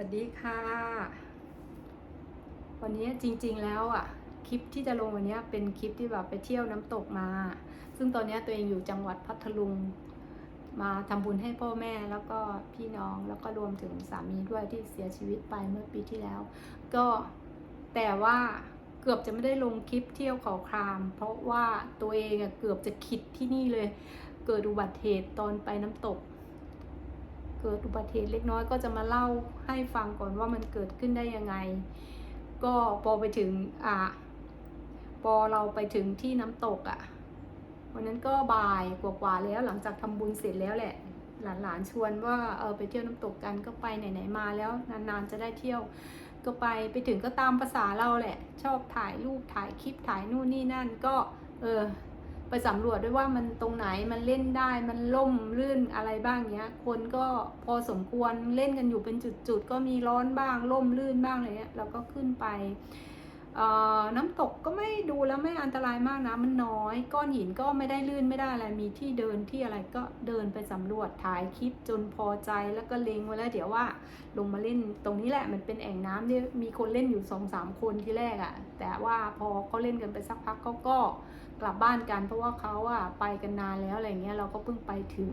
วัสดีค่ะ วันนี้จริงๆแล้วอะคลิปที่จะลงวันนี้เป็นคลิปที่แบบไปเที่ยวน้ำตกมา ซึ่งตอนนี้ตัวเองอยู่จังหวัดพัทลุง มาทำบุญให้พ่อแม่แล้วก็พี่น้องแล้วก็รวมถึงสามีด้วยที่เสียชีวิตไปเมื่อปีที่แล้ว ก็แต่ว่าเกือบจะไม่ได้ลงคลิปเที่ยวเขาคราม เพราะว่าตัวเองอะเกือบจะคิดที่นี่เลย เกิดอุบัติเหตุตอนไปน้ำตก เกิดอุบัติเหตุเล็กน้อยก็จะมาเล่าให้ฟังก่อนว่ามันเกิดขึ้นได้ยังไง ก็พอไปถึงอะพอเราไปถึงที่น้ำตกอะ่ะวันนั้นก็บ่ายกว่าๆแล้วหลังจากทำบุญเสร็จแล้วแหละ หลานๆชวนว่าเออไปเที่ยวน้ำตกกันก็ไปไหนๆมาแล้วนานๆจะได้เที่ยวก็ไปไปถึงก็ตามภาษาเราแหละ ชอบถ่ายรูปถ่ายคลิปถ่ายนู่นนี่นั่นก็เออ ไปสำรวจด้วยว่ามันตรงไหนมันเล่นได้มันล่มลื่นอะไรบ้างเนี้ย คนก็พอสมควรเล่นกันอยู่เป็นจุดๆ ก็มีร้อนบ้างล่มลื่นบ้างอะไรเงี้ยเราก็ขึ้นไปน้ำตกก็ไม่ดูแล้วไม่อันตรายมากนะมันน้อย ก้อนหินก็ไม่ได้ลื่นไม่ได้อะไรมีที่เดินที่อะไรก็เดินไปสำรวจถ่ายคลิปจนพอใจแล้วก็เล็งไว้แล้วเดี๋ยวว่าลงมาเล่นตรงนี้แหละมันเป็นแอ่งน้ำที่มีคนเล่นอยู่สองสามคนที่แรกอะ่ะแต่ว่าพอเขาเล่นกันไปสักพักเขาก็ กลับบ้านกัน เพราะว่าเขาอะไปกันนานแล้วอะไรเงี้ยเราก็เพิ่งไปถึง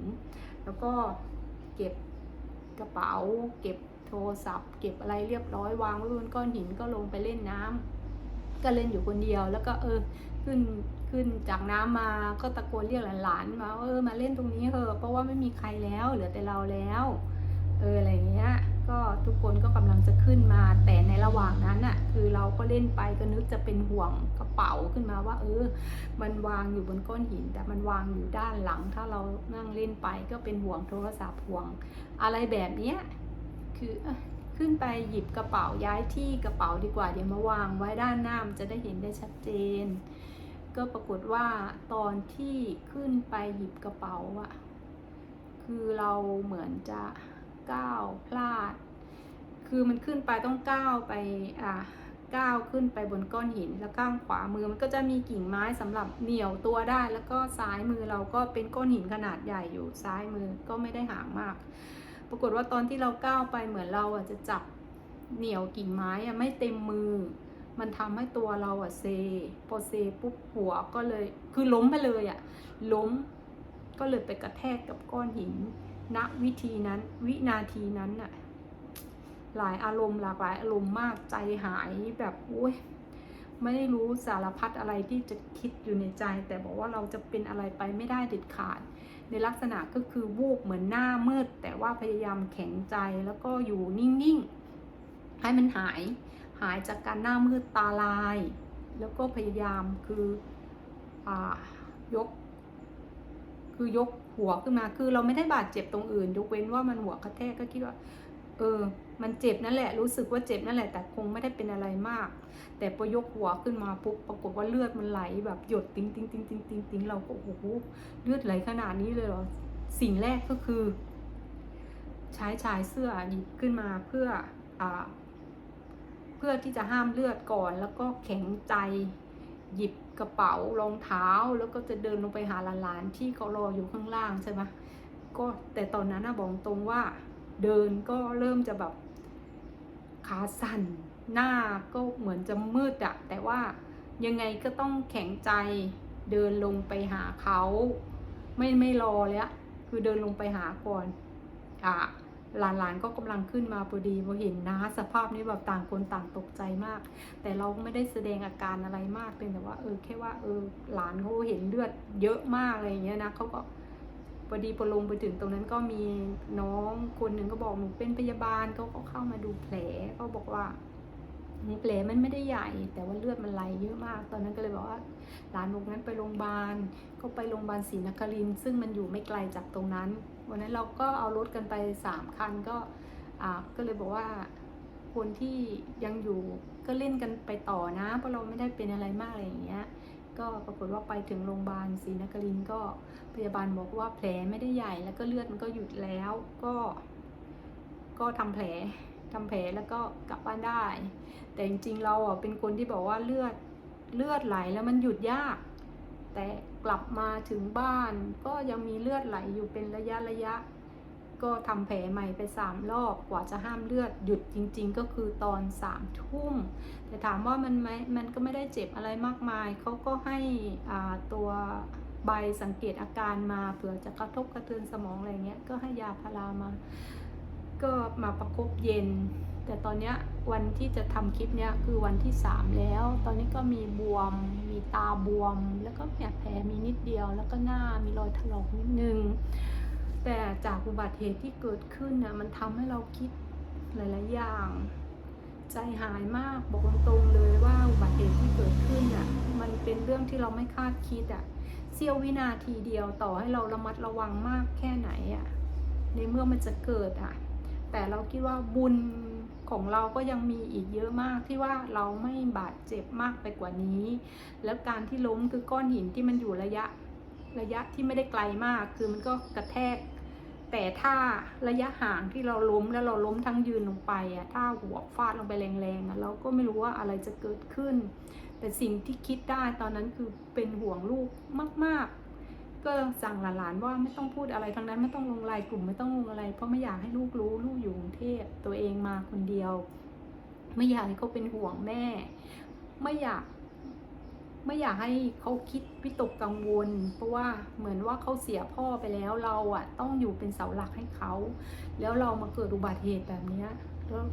แล้วก็เก็บกระเป๋า เก็บโทรศัพท์ เก็บอะไรเรียบร้อยวางไว้บนก้อนหินก็ลงไปเล่นน้ำก็เล่นอยู่คนเดียวแล้วก็เออขึ้นขึ้นจากน้ำมาก็ตะโกนเรียกหลานๆมาว่าเออมาเล่นตรงนี้เถอะเพราะว่าไม่มีใครแล้วเหลือแต่เราแล้วเอออะไรเงี้ยก็ทุกคนก็กำลังจะขึ้นมาแต่ในระหว่างนั้นอะคือเราก็เล่นไปก็นึกจะเป็นห่วง เป๋าขึ้นมาว่า เออ มันวางอยู่บนก้อนหิน แต่มันวางอยู่ด้านหลัง ถ้าเรานั่งเล่นไปก็เป็นห่วงโทรศัพท์ห่วง อะไรแบบเนี้ยคือขึ้นไปหยิบกระเป๋าย้ายที่กระเป๋าดีกว่าเดี๋ยวมาวางไว้ด้านหน้ามันจะได้เห็นได้ชัดเจน ก็ปรากฏว่าตอนที่ขึ้นไปหยิบกระเป๋าอะคือเราเหมือนจะก้าวพลาด คือมันขึ้นไปต้องก้าวไปอ่า ก้าวขึ้นไปบนก้อนหิน แล้วข้างขวามือมันก็จะมีกิ่งไม้สำหรับเหนี่ยวตัวได้ แล้วก็ซ้ายมือเราก็เป็นก้อนหินขนาดใหญ่อยู่ซ้ายมือก็ไม่ได้ห่างมาก ปรากฏว่าตอนที่เราก้าวไปเหมือนเราอะจะจับเหนี่ยวกิ่งไม้อะไม่เต็มมือ มันทำให้ตัวเราอะเซ พอเซปุ๊บหัวก็เลยคือล้มไปเลยอะล้มก็เลยไปกระแทกกับก้อนหินณวิธีนั้นวินาทีนั้นน่ะ หลายอารมณ์หลากหลายอารมณ์มากใจหายแบบโอ้ยไม่ได้รู้สารพัดอะไรที่จะคิดอยู่ในใจ แต่บอกว่าเราจะเป็นอะไรไปไม่ได้เด็ดขาด ในลักษณะก็คือวูบเหมือนหน้ามืด แต่ว่าพยายามแข็งใจแล้วก็อยู่นิ่งๆ ให้มันหายหายจากการหน้ามืดตาลาย แล้วก็พยายามคืออยก คือยกหัวขึ้นมาคือเราไม่ได้บาดเจ็บตรงอื่น ยกเว้นว่ามันหัวกระแทกก็คิดว่า เออ มันเจ็บนั่นแหละ รู้สึกว่าเจ็บนั่นแหละ แต่คงไม่ได้เป็นอะไรมาก แต่พอยกหัวขึ้นมาปุ๊บ ปรากฏว่าเลือดมันไหลแบบหยดติ้งติ้งติ้งติ้งติ้งติ้งเราก็โอ้โห เลือดไหลขนาดนี้เลยเหรอ สิ่งแรกก็คือ ใช้ชายเสื้อหยิบขึ้นมาเพื่ออ่าเพื่อที่จะห้ามเลือดก่อน แล้วก็แข็งใจหยิบกระเป๋ารองเท้าแล้วก็จะเดินลงไปหาหลานๆที่เขารออยู่ข้างล่างใช่ไหมก็แต่ตอนนั้นนะบอกตรงว่า เดินก็เริ่มจะแบบขาสั่นหน้าก็เหมือนจะมืดอะแต่ว่ายังไงก็ต้องแข็งใจเดินลงไปหาเขาไม่ไม่รอแล้วคือเดินลงไปหาก่อนอะหลานๆก็กำลังขึ้นมาพอดีพอเห็นนะสภาพนี้แบบต่างคนต่างตกใจมาก แต่เราไม่ได้แสดงอาการอะไรมากเป็นแต่ว่าเออแค่ว่าเออหลานเขาเห็นเลือดเยอะมากอะไรอย่างเงี้ยนะเขาก็ พอดีพอลงไปถึงตรงนั้นก็มีน้องคนหนึ่งก็บอกหนูเป็นพยาบาลเขาก็เข้ามาดูแผลเขาบอกว่าแผลมันไม่ได้ใหญ่ แต่ว่าเลือดมันไหลเยอะมาก ตอนนั้นก็เลยบอกว่าหลานบอกงั้นไปโรงพยาบาลก็ไปโรงพยาบาลศรีนครินซึ่งมันอยู่ไม่ไกลจากตรงนั้น วันนั้นเราก็เอารถกันไปสามคันก็อ่าก็เลยบอกว่าคนที่ยังอยู่ก็เล่นกันไปต่อนะ เพราะเราไม่ได้เป็นอะไรมากอะไรอย่างเงี้ย ก็ปรากฏว่าไปถึงโรงพยาบาลศรีนครินก็พยาบาลบอกว่าแผลไม่ได้ใหญ่แล้วก็เลือดมันก็หยุดแล้ว ก็ ก็ทำแผลทำแผลแล้วก็กลับบ้านได้ แต่จริงๆเราอะเป็นคนที่บอกว่าเลือดเลือดไหลแล้วมันหยุดยาก แต่กลับมาถึงบ้านก็ยังมีเลือดไหลอยู่เป็นระยะระยะ ก็ทำแผลใหม่ไปสามรอบกว่าจะห้ามเลือดหยุดจริง ๆ ก็คือตอนสามทุ่ม แต่ถามว่ามันไหมมันก็ไม่ได้เจ็บอะไรมากมาย เขาก็ให้ตัวใบสังเกตอาการมาเผื่อจะกระทบกระเทือนสมองอะไรเงี้ยก็ให้ยาพารามา ก็มาประคบเย็น แต่ตอนเนี้ยวันที่จะทำคลิปเนี้ยคือวันที่สามแล้ว ตอนนี้ก็มีบวม มีตาบวม แล้วก็แผลแผลมีนิดเดียว แล้วก็หน้ามีรอยถลอกนิดนึง แต่จากอุบัติเหตุที่เกิดขึ้นน่ะมันทำให้เราคิดหลายๆอย่าง ใจหายมากบอกตรงๆเลยว่าอุบัติเหตุที่เกิดขึ้นอะมันเป็นเรื่องที่เราไม่คาดคิดอะเสี้ยววินาทีเดียวต่อให้เราระมัดระวังมากแค่ไหนอะในเมื่อมันจะเกิดอะแต่เราคิดว่าบุญของเราก็ยังมีอีกเยอะมากที่ว่าเราไม่บาดเจ็บมากไปกว่านี้ แล้วการที่ล้มคือก้อนหินที่มันอยู่ระยะระยะที่ไม่ได้ไกลมาก คือมันก็กระแทก แต่ถ้าระยะห่างที่เราล้มแล้วเราล้มทั้งยืนลงไปอะถ้าหัวฟาดลงไปแรงๆอะเราก็ไม่รู้ว่าอะไรจะเกิดขึ้น แต่สิ่งที่คิดได้ตอนนั้นคือเป็นห่วงลูกมาก ๆ ก็สั่งหลานๆว่าไม่ต้องพูดอะไรทั้งนั้นไม่ต้องลงไลน์กลุ่มไม่ต้องลงอะไร เพราะไม่อยากให้ลูกรู้ลูกอยู่กรุงเทพตัวเองมาคนเดียว ไม่อยากให้เขาเป็นห่วงแม่ ไม่อยาก ไม่อยากให้เขาคิดวิตกกังวล เพราะว่าเหมือนว่าเขาเสียพ่อไปแล้วเราอะต้องอยู่เป็นเสาหลักให้เขา แล้วเรามาเกิดอุบัติเหตุแบบนี้แล้ว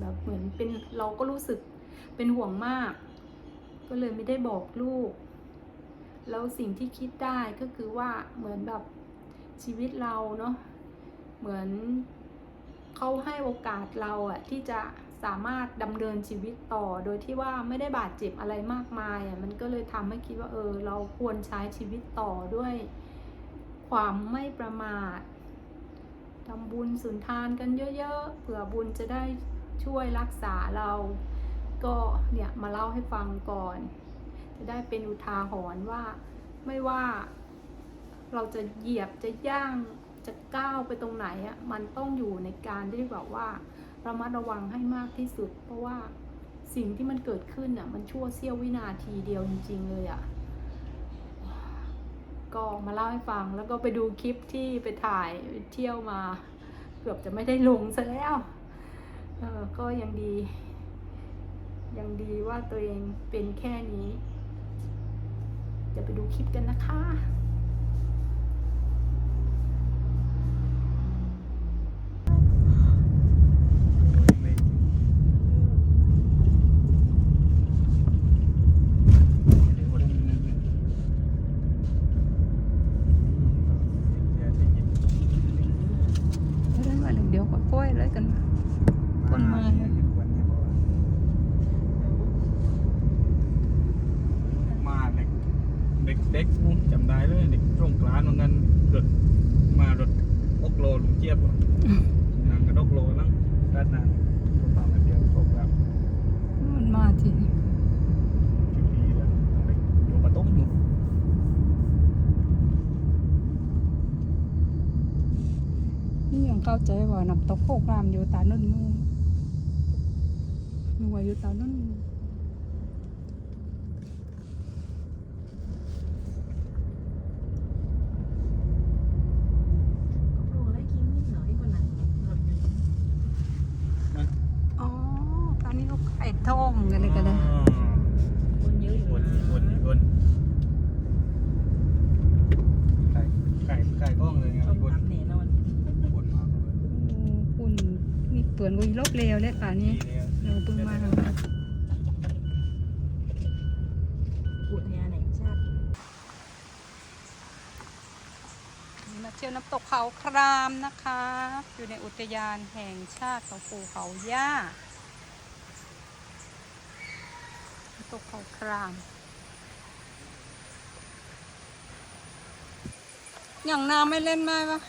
แบบเหมือนเป็นเราก็รู้สึกเป็นห่วงมาก ก็เลยไม่ได้บอกลูก แล้วสิ่งที่คิดได้ก็คือว่าเหมือนแบบชีวิตเราเนาะเหมือนเขาให้โอกาสเราอะที่จะ สามารถดำเนินชีวิตต่อ โดยที่ว่าไม่ได้บาดเจ็บอะไรมากมายอะมันก็เลยทำให้คิดว่าเออ เราควรใช้ชีวิตต่อด้วย ความไม่ประมาททำบุญสุนทานกันเยอะๆเผื่อบุญจะได้ช่วยรักษาเรา ก็เนี่ยมาเล่าให้ฟังก่อน จะได้เป็นอุทาหรณ์ว่าไม่ว่าเราจะเหยียบจะย่างจะก้าวไปตรงไหนอะ่ะมันต้องอยู่ในการที่แบบว่า ระมัดระวังให้มากที่สุด เพราะว่าสิ่งที่มันเกิดขึ้นอะมันชั่วเสี้ยววินาทีเดียวจริง ๆ เลยอะ่ะก็มาเล่าให้ฟังแล้วก็ไปดูคลิปที่ไปถ่ายเที่ยวมา เกือบจะไม่ได้ลงซะแล้วเออก็ยังดี ยังดีว่าตัวเองเป็นแค่นี้เดี๋ยวไปดูคลิปกันนะคะ ไม่เดี๋ยววันนี้แกจะยิน เรื่องว่าเดี๋ยวก็ป้อยเลยกัน คนมา เนี่ยเห็นวันนี้บอกว่ามาเด็กเด็กเด็กนู้นจำได้เลยเด็กตรงกลางวันนั้นรถมารถอกโลลุงเจี๊ยบอะนางกระดกโลนั่งด้านหน้าตัวเปล่ามาเดียวตกแบบ มันมาที จุดดีแล้วต้องไปอยู่ประตูอยู่ นี่ยังเข้า ใจว่าน้ำตกโคกรามอยู่ตานุ่นนู่นนึกว่าอยู่ตานุ่นก็รู้แล้วกินนิดหน่อยกว่านั้นรถอยู่อ๋อตอนนี้ลูกไข่ทองกันเลยก็ได้คนเยอะอยู่วนนะวนวนไก่ไก่ไก่กล้องเลยไง ต้ม วน ตำแน่นอน วนมากเลย คุณ นี่เปื่อนกุยลบเร็วเลยป่านี้เราเพิ่งมาอุทยานแห่งชาติมาเที่ยวน้ำตกเขาครามนะคะ อยู่ในอุทยานแห่งชาติเขาปูเขาย่าน้ำตกเขาครามอย่างน้ำไม่เล่นไหมวะ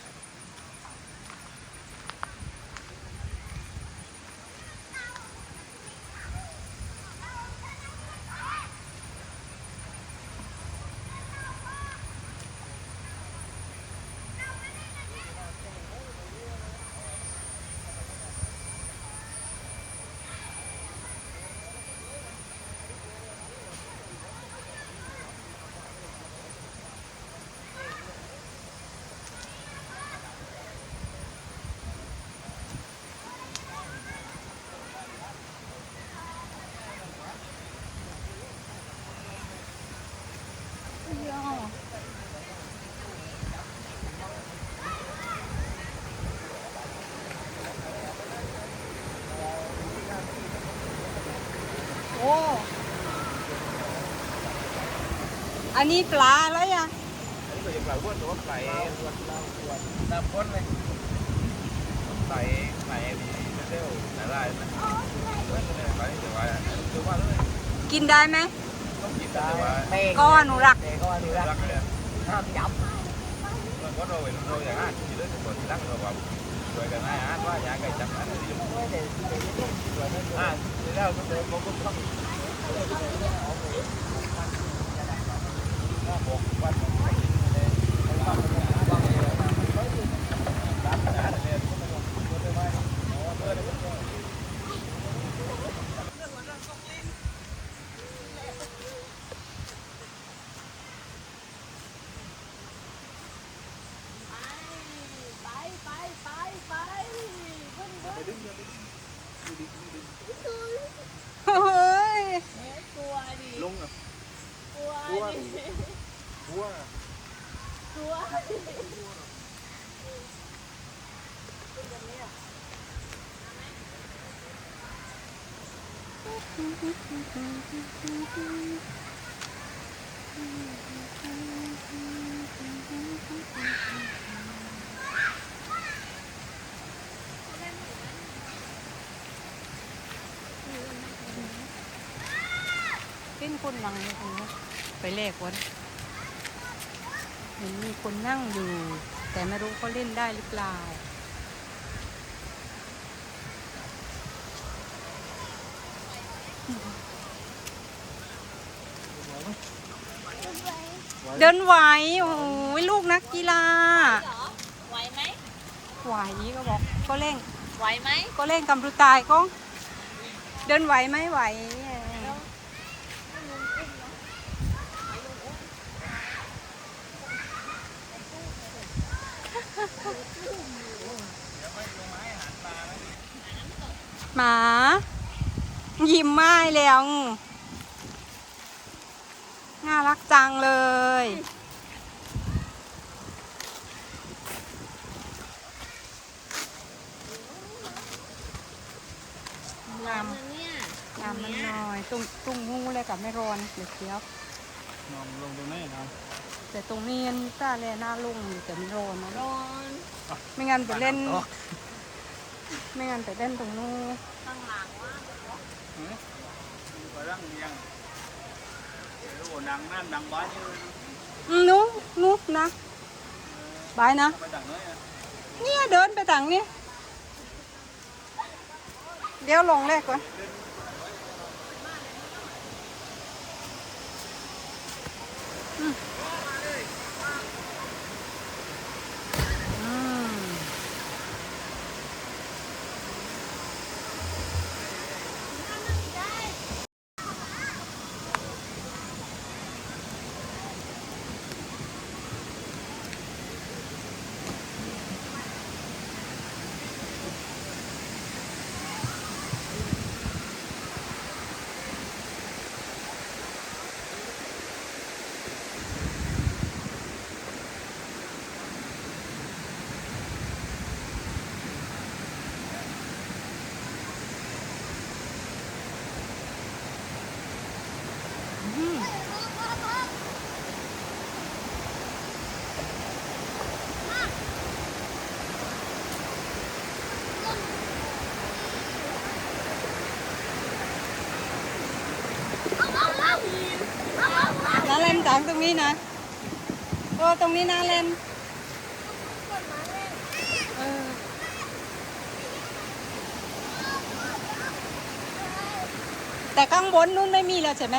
อันนี้ปลาอะไรอะอันนี้ก็ยังปลาล้วนหรือว่าปลาล้วนเราล้วนน้ำข้นเลยปลาปลาดีเร็วๆแต่ละนะเว้ยไม่ได้ไปเดี๋ยวว่าเดี๋ยวว่าเลยกินได้ไหมต้องกินแต่ว่าก็อนุรักก็อนุรักษ์เลยห้ามจับมันก็เราเห็นเราอย่างนั้นที่เรื่องคนที่รักเราแบบสวยกันนะฮะว่าอยากให้จับอันนี้อ่าแล้วก็เดินผมก็ต้อง บอกว่าเฮ้ย กลัวดิ ลงอะ กลัว กลัว ดิ กลัว กลัวดิ เป็นคนนั่งอยู่ตรงนี้ไปเลขวันเห็นมีคนนั่งอยู่ แต่ไม่รู้เขาเล่นได้หรือเปล่า เดินไหว โอ้โหลูกนักกีฬา เหรอไหวไหมไหวก็บอก ก็เร่ง ไหวไหมก็เร่งกำลังตายก็ เดินไหวไหมไหว หมา ยิ้ม ไม้แล้วน่ารักจังเลย งามเนี่ยงามมันหน่อยตรงตรงงูเลยกับไม่ร้อนเดี๋ยวเคี้ยวนอนลงตรงนี้นะแต่ตรงนี้มันต้าแลหน้าลงอยู่แต่ไม่ร้อนนะร้อน ไม่งั้นไปเล่น ไม่งั้นไปเล่นตรงนู้นข้างหลังว่าไป รังยังโอ้นังนั่นนังบ้านนี่อืมนู้นู้นะบายนะไปดังเลยอะเนี่ยเดินไปต่างนี่เดี๋ยวลงแรกก่อนางตรงนี้นะโอ้ตรงนี้น่าเล่นเออแต่ข้างบนนู้นไม่มีแล้วใช่ไหม